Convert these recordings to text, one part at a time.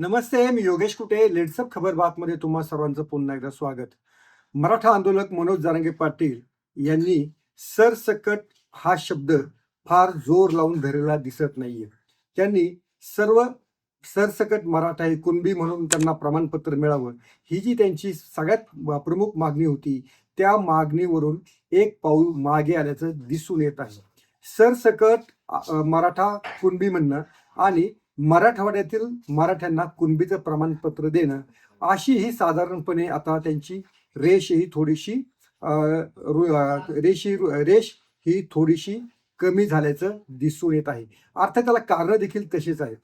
नमस्ते मी योगेश कुटे. लेट्सअप खबर बातमध्ये तुम्हा सर्वांचं पुन्हा एकदा स्वागत. मराठा आंदोलक मनोज जारंगे पाटील यांनी सरसकट हा शब्द फार जोर लावून धरलेला दिसत नाहीये. त्यांनी सर्व सरसकट मराठा हे कुणबी म्हणून त्यांना प्रमाणपत्र मिळावं ही जी त्यांची सगळ्यात प्रमुख मागणी होती त्या मागणीवरून एक पाऊल मागे आल्याचं दिसून येत आहे. सरसकट मराठा कुणबी म्हणणं आणि मराठवाड्यातील मराठ्यांना कुणबीचं प्रमाणपत्र देणं अशी ही साधारणपणे आता त्यांची रेष ही थोडीशी रु- रेष ही रेष ही थोडीशी कमी झाल्याचं दिसून येत आहे. अर्थात त्याला कारणं देखील तशीच आहेत.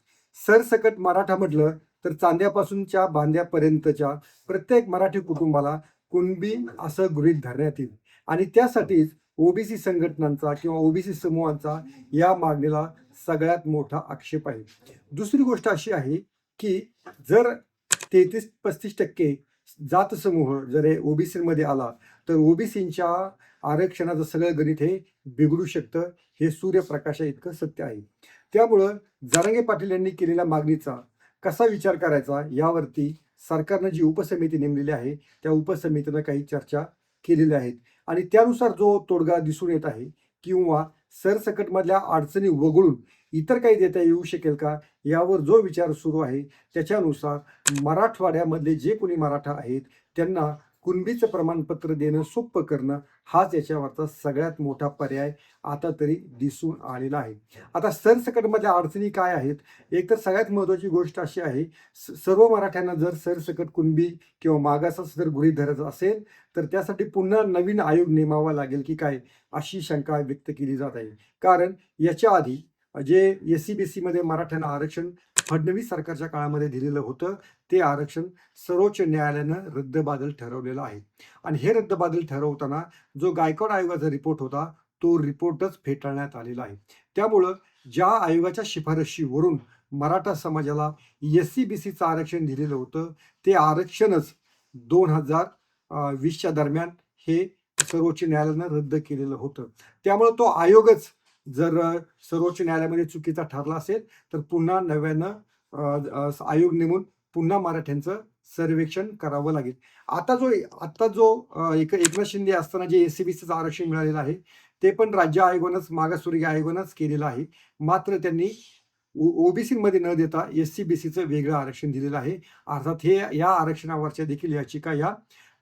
सरसकट मराठा म्हटलं तर चांद्यापासूनच्या बांद्यापर्यंतच्या प्रत्येक मराठी कुटुंबाला कुणबी असं गृहीत धरण्यात येईल. आणि त्यासाठीच ओबीसी संघटनांचा किंवा ओबीसी समूहांचा या मागणीला सगळ्यात मोठा आक्षेप आहे. दुसरी गोष्ट अशी आहे की जर तेहतीस पस्तीस टक्के जात समूह जर ओबीसीमध्ये आला तर ओबीसींच्या आरक्षणाचं सगळं गणित हे बिघडू शकतं हे सूर्यप्रकाशा इतकं सत्य आहे. त्यामुळं जारंगे पाटील यांनी केलेल्या मागणीचा कसा विचार करायचा यावरती सरकारनं जी उपसमिती नेमलेली आहे त्या उपसमितीनं काही चर्चा केलेल्या आहेत. आणि त्यानुसार जो तोडगा दिसून येत आहे किंवा सरसकटमधल्या अडचणी वगळून इतर काही देता येऊ शकेल का? यावर जो विचार सुरू आहे त्याच्यानुसार मराठवाड्यामधले जे कोणी मराठा आहेत त्यांना कुणबीचं प्रमाणपत्र देणं सोपं करणं हाच याच्यावरचा सगळ्यात मोठा पर्याय आता तरी दिसून आलेला आहे. आता सरसकटमधल्या अडचणी काय आहेत? एक तर सगळ्यात महत्त्वाची गोष्ट अशी आहे स- सर्व मराठ्यांना जर सरसकट कुणबी किंवा मागासच जर गृहीत धरायचं असेल तर त्यासाठी पुन्हा नवीन आयोग नेमावा लागेल की काय? अशी शंका व्यक्त केली जात आहे. कारण याच्या आधी जे एस सी बी सीमध्ये मराठ्यांना आरक्षण फडणवीस सरकारच्या काळामध्ये दिलेलं होतं ते आरक्षण सर्वोच्च न्यायालयानं रद्दबादल ठरवलेलं आहे. आणि हे रद्दबादल ठरवताना जो गायकवाड आयोगाचा रिपोर्ट होता तो रिपोर्टच फेटाळण्यात आलेला आहे. त्यामुळं ज्या आयोगाच्या शिफारशीवरून मराठा समाजाला एस सी बी सीचं आरक्षण दिलेलं होतं ते आरक्षणच दोन हजार वीसच्या दरम्यान हे सर्वोच्च न्यायालयानं रद्द केलेलं होतं. त्यामुळं तो आयोगच जर सर्वोच्च न्यायालयामध्ये चुकीचा ठरला असेल तर पुन्हा नव्यानं आयोग नेमून पुन्हा मराठ्यांचं सर्वेक्षण करावं लागेल. आता जो आता जो एक एकनाथ शिंदे असताना जे एस सी बी सीचं आरक्षण मिळालेलं आहे ते पण राज्य आयोगानंच मागासवर्गीय आयोगानंच केलेलं आहे. मात्र त्यांनी ओबीसीमध्ये न देता एस सी बी सीचं वेगळं आरक्षण दिलेलं आहे. अर्थात हे या आरक्षणावरच्या देखील याचिका या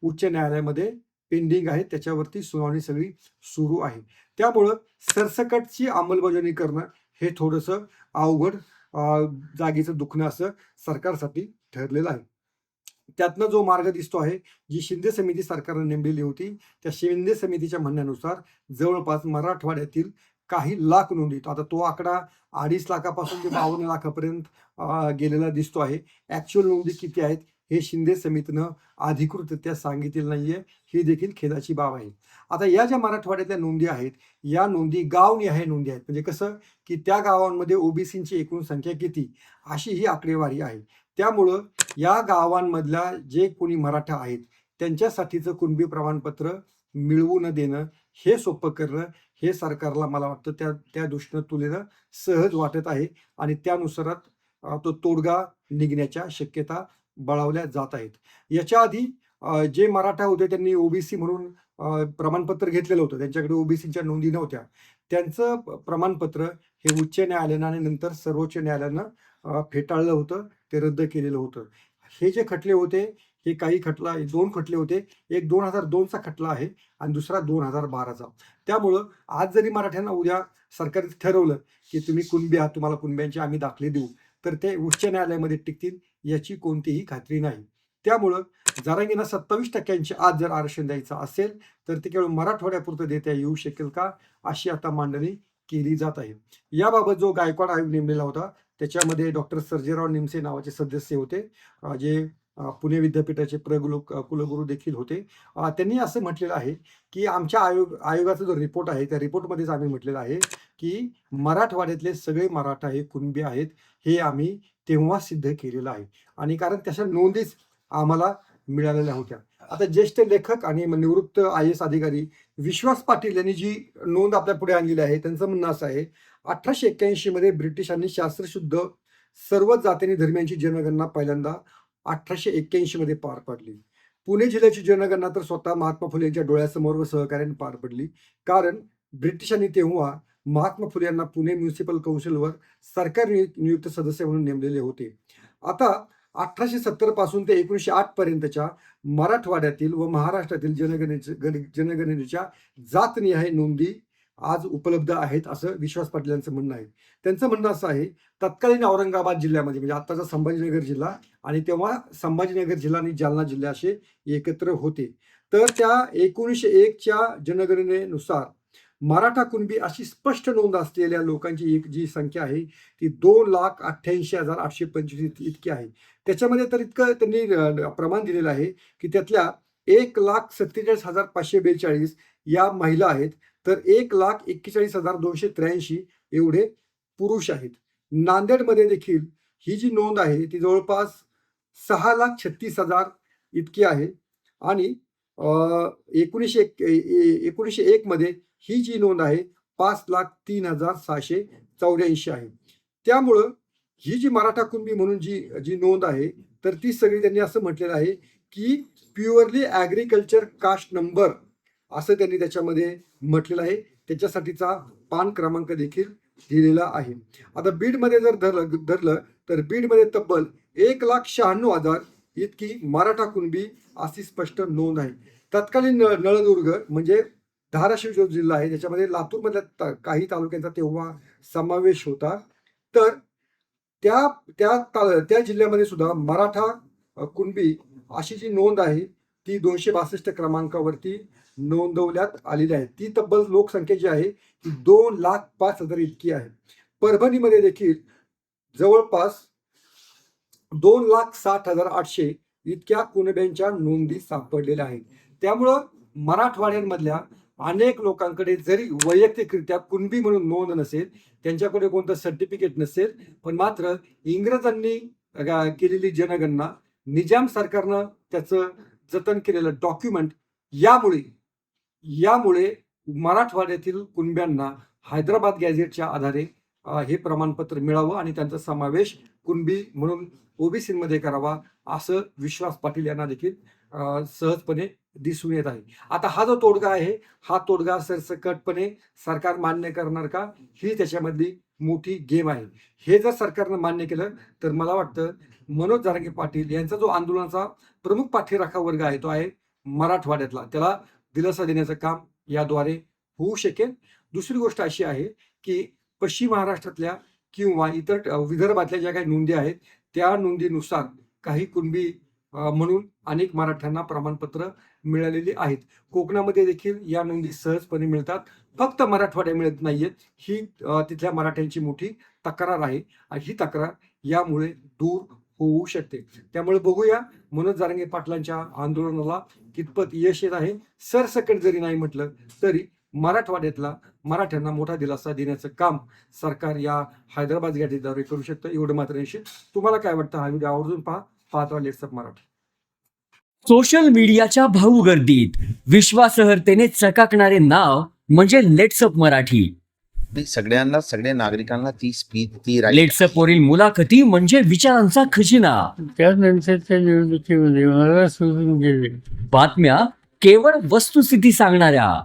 उच्च न्यायालयामध्ये पेंडिंग आहे त्याच्यावरती सुनावणी सगळी सुरू आहे. त्यामुळं सरसकटची अंमलबजावणी करणं हे थोडंसं अवघड जागेचं दुखणं असं सरकारसाठी ठरलेलं आहे. त्यातनं जो मार्ग दिसतो आहे जी शिंदे समिती सरकारनं नेमलेली होती त्या शिंदे समितीच्या म्हणण्यानुसार जवळपास मराठवाड्यातील काही लाख नोंदी आता तो आकडा अडीच लाखापासून ते बावन्न लाखापर्यंत गेलेला दिसतो आहे. ॲक्च्युअल नोंदी किती आहेत हे शिंदे समितीनं अधिकृतरित्या सांगितलेलं नाहीये. ही देखील खेदाची बाब आहे. आता या ज्या मराठवाड्यातल्या नोंदी आहेत या नोंदी गावनिहाय नोंदी आहेत. म्हणजे कसं की त्या गावांमध्ये ओबीसींची एकूण संख्या किती? अशी ही आकडेवारी आहे. त्यामुळं या गावांमधल्या जे कोणी मराठा आहेत त्यांच्यासाठीचं कुणबी प्रमाणपत्र मिळवू न देणं हे सोपं करणं हे सरकारला मला वाटतं त्या त्या दृष्टीनं तुलनेनं सहज वाटत आहे. आणि त्यानुसारात तो तोडगा निघण्याच्या शक्यता बळावल्या जात आहेत. याच्या आधी जे मराठा होते त्यांनी ओबीसी म्हणून प्रमाणपत्र घेतलेलं होतं. त्यांच्याकडे ओबीसीच्या नोंदी नव्हत्या. त्यांचं प्रमाणपत्र हे उच्च न्यायालयानं आणि नंतर सर्वोच्च न्यायालयानं फेटाळलं होतं. ते रद्द केलेलं होतं. हे जे खटले होते हे काही खटला दोन खटले होते. एक दोन हजार दोनचा खटला आहे आणि दुसरा दोन हजार बाराचा त्यामुळं आज जरी मराठ्यांना उद्या सरकारने ठरवलं की तुम्ही कुणबी आहात तुम्हाला कुणब्यांचे आम्ही दाखले देऊ तर ते उच्च न्यायालयामध्ये टिकतील. याची कोणतीही खात्री नाही. त्यामुळं जरांगीना सत्तावीस टक्क्यांची आज जर आरक्षण द्यायचं असेल तर ते केवळ मराठवाड्यापुरतं देता येऊ शकेल का अशी आता मांडणी केली जात आहे. याबाबत जो गायकवाड आयोग नेमलेला होता त्याच्यामध्ये डॉक्टर सर्जेराव निमसे नावाचे सदस्य होते. जे पुणे विद्यापीठाचे प्रगुल कुलगुरू देखील होते. त्यांनी असं म्हटलेलं आहे की आमच्या आयोग आयोगाचा जो रिपोर्ट आहे त्या रिपोर्टमध्येच आम्ही म्हटलेलं आहे की मराठवाड्यातले सगळे मराठा हे कुणबी आहेत हे आम्ही तेव्हा सिद्ध केलेलं आहे. आणि कारण त्याच्या नोंदीच आम्हाला मिळालेल्या होत्या. आता ज्येष्ठ लेखक आणि निवृत्त आय एस अधिकारी विश्वास पाटील यांनी जी नोंद आपल्या पुढे आणलेली आहे त्यांचं म्हणणं असं आहे अठराशे एक्क्याऐंशी मध्ये ब्रिटिशांनी शास्त्रशुद्ध सर्वच जातीने धर्मियांची जनगणना पहिल्यांदा अठराशे एक्क्याऐंशी मध्ये पार पडली. पुणे जिल्ह्याची जनगणना तर स्वतः महात्मा फुले यांच्या डोळ्यासमोर व सहकार्याने पार पडली. कारण ब्रिटिशांनी तेव्हा महात्मा फुले यांना पुणे म्युन्सिपल कौन्सिलवर सरकार नियुक्त सदस्य म्हणून नेमलेले होते. आता अठराशे सत्तरपासून ते एकोणीसशे आठ पर्यंतच्या मराठवाड्यातील व महाराष्ट्रातील जनगणनेच्या गण- जनगणनेच्या जातनिहाय नोंदी आज उपलब्ध आहेत असं विश्वास पाटील यांचं म्हणणं आहे. त्यांचं म्हणणं असं आहे तत्कालीन औरंगाबाद जिल्ह्यामध्ये म्हणजे आत्ताचा संभाजीनगर जिल्हा आणि तेव्हा संभाजीनगर जिल्हा आणि जालना जिल्हा असे एकत्र होते. तर त्या एकोणीसशे एकच्या जनगणनेनुसार मराठा कुणबी अशी स्पष्ट नोंद असलेल्या लोकांची एक जी संख्या आहे ती दोन लाख अठ्ठ्याऐंशी हजार आठशे पंचवीस इतकी आहे. त्याच्यामध्ये तर इतकं त्यांनी प्रमाण दिलेलं आहे की त्यातल्या एक लाख सत्तेचाळीस हजार पाचशे बेचाळीस या महिला आहेत तर एक लाख एक्केचाळीस हजार दोनशे त्र्याऐंशी एवढे पुरुष आहेत. नांदेडमध्ये देखील ही जी नोंद आहे ती जवळपास सहा लाख छत्तीस हजार इतकी आहे आणि एकोणीसशे एक ए- एकोणीसशे एकमध्ये ही जी नोंद आहे पाच लाख तीन हजार सहाशे चौऱ्याऐंशी आहे. त्यामुळं ही जी मराठा कुणबी म्हणून जी जी नोंद आहे तर ती सगळी त्यांनी असं म्हटलेलं आहे की प्युअरली ॲग्रिकल्चर कास्ट नंबर असं त्यांनी त्याच्यामध्ये म्हटलेलं आहे. त्याच्यासाठीचा पान क्रमांक देखील दिलेला आहे. आता बीडमध्ये जर धरलं धरलं तर बीडमध्ये तब्बल एक लाख शहाण्णव हजार इतकी मराठा कुणबी अशी स्पष्ट नोंद आहे. तत्कालीन नळदुर्ग म्हणजे धाराशिव जो जिल्हा आहे त्याच्यामध्ये लातूरमधल्या ता- काही तालुक्यांचा तेव्हा समावेश होता. तर त्या त्या ता- त्या जिल्ह्यामध्ये सुद्धा मराठा कुणबी अशी जी नोंद आहे ती दोनशे बासष्ट क्रमांकावरती नोंदवण्यात आलेली आहे. ती तब्बल लोकसंख्या जी आहे ती दोन लाख पाच हजार इतकी आहे. परभणीमध्ये देखील जवळपास दोन लाख साठ हजार आठशे इतक्या कुणब्यांच्या नोंदी सापडलेल्या आहेत. त्यामुळं मराठवाड्यांमधल्या अनेक लोकांकडे जरी वैयक्तिकरित्या कुणबी म्हणून नोंद नसेल त्यांच्याकडे कोणतं सर्टिफिकेट नसेल पण मात्र इंग्रजांनी केलेली जनगणना निजाम सरकारनं त्याचं जतन केलेलं डॉक्युमेंट यामुळे यामुळे मराठवाड्यातील कुणब्यांना हैदराबाद गॅझेटच्या आधारे हे प्रमाणपत्र मिळावं आणि त्यांचा समावेश कुणबी म्हणून ओबीसीमध्ये करावा असं विश्वास पाटील यांना देखील सहजपणे दिसून येत आहे. आता हा जो तोडगा आहे हा तोडगा सरसकटपणे सरकार मान्य करणार का? ही त्याच्यामधली मोठी गेम आहे. हे जर सरकारनं मान्य केलं तर मला वाटतं मनोज जारंगे पाटील यांचा जो आंदोलनाचा प्रमुख पाठीराखा वर्ग आहे तो आहे मराठवाड्यातला. त्याला दिलासा देण्याचं काम याद्वारे होऊ शकेल. दुसरी गोष्ट अशी आहे की पश्चिम महाराष्ट्रातल्या किंवा इतर विदर्भातल्या ज्या काही नोंदी आहेत त्या नोंदीनुसार काही कुणबी म्हणून अनेक मराठ्यांना प्रमाणपत्र मिळालेली आहेत. कोकणामध्ये देखील या नोंदी सहजपणे मिळतात. फक्त मराठवाड्या मिळत नाहीयेत. ही तिथल्या मराठ्यांची मोठी तक्रार आहे आणि ही तक्रार यामुळे दूर होऊ शकते. त्यामुळे बघूया मनोज जारंगे पाटलांच्या आंदोलनाला कितपत यश येत आहे. सरसकट जरी नाही म्हटलं तरी मराठवाड्यातला मराठ्यांना मोठा दिलासा देण्याचं काम सरकार या हैदराबाद गॅजेटद्वारे करू शकतं एवढं मात्र निश्चित. तुम्हाला काय वाटतं? हा व्हिडिओ आवर्जून पहा. पाहता लेट्सअप मराठी. सोशल मीडियाच्या भाऊ गर्दीत विश्वासार्हतेने चकाकणारे नाव म्हणजे लेट्सअप मराठी. सगळ्यांना सगळ्या नागरिकांना ती स्पीच ती लेट्सअप वरील मुलाखती म्हणजे विचारांचा खजिना. त्यानंतरच्या निवडणुकीमध्ये मला सोडून गेले. बातम्या केवळ वस्तुस्थिती सांगणाऱ्या.